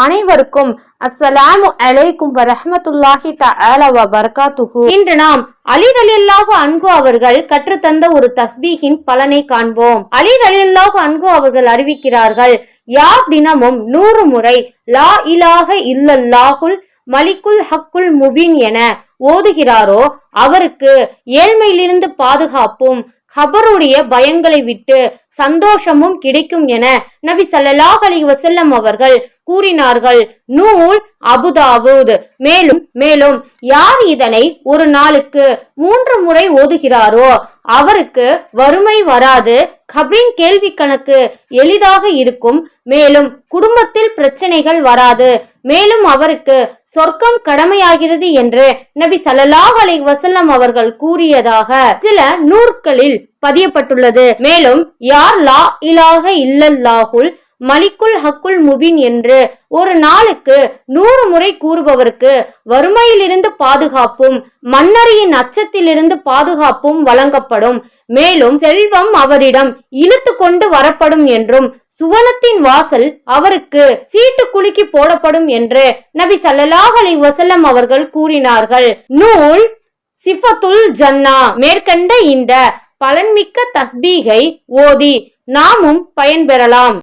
அனைவருக்கும் அஸ்ஸலாமு அலைக்கும் வரஹமத்துல்லாஹி தஆலா இன்று நாம் அலி ரலியல்லாஹு அன்ஹு அவர்கள் கற்றுத்தந்த ஒரு தஸ்பீஹின் பலனை காண்போம். அலி ரலியல்லாஹு அன்ஹு அவர்கள் அறிவிக்கிறார்கள் யார் தினமும் நூறு முறை லா இலாக இல்லல்லாஹுல் மலிக்குல் ஹக்குல் முபின் என ஓதுகிறாரோ அவருக்கு ஏழ்மையிலிருந்து பாதுகாப்பும் ஹபருடைய பயங்களை விட்டு சந்தோஷமும் கிடைக்கும் என நபி சல்லாஹ் அலி வசல்லம் அவர்கள் கூறினார்கள். நூல் அபுதாபூத் மேலும் மேலும் யார் இதனை ஒரு நாளுக்கு மூன்று முறை ஓதுகிறாரோ அவருக்கு வறுமை வராது. கபின் கேள்வி கணக்கு எளிதாக இருக்கும். மேலும் குடும்பத்தில் பிரச்சனைகள் வராது. மேலும் அவருக்கு சொர்க்கம் கடமையாகிறது என்று நபி ஸல்லல்லாஹு அலைஹி வசல்லம் அவர்கள் கூறியதாக சில நூற்களில் பதியப்பட்டுள்ளது. மேலும் யார் லா இலாக இல்லல்லாஹுல் மலிக்குல் ஹக்குல் முபின் என்று ஒரு நாளுக்கு நூறு முறை கூறுபவருக்கு வறுமையிலிருந்து பாதுகாப்பும் மன்னரியின் அச்சத்திலிருந்து பாதுகாப்பும் வழங்கப்படும். மேலும் செல்வம் அவரிடம் இழுத்து கொண்டு வரப்படும் என்றும் சுவனத்தின் வாசல் அவருக்கு சீட்டு குலுக்கி போடப்படும் என்று நபி சல்லாஹ் அலி வசல்லம் அவர்கள் கூறினார்கள். நூல் சிஃபத்துல் ஜன்னா மேற்கண்ட இந்த பலன்மிக்க தஸ்பீகை ஓதி நாமும் பயன்பெறலாம்.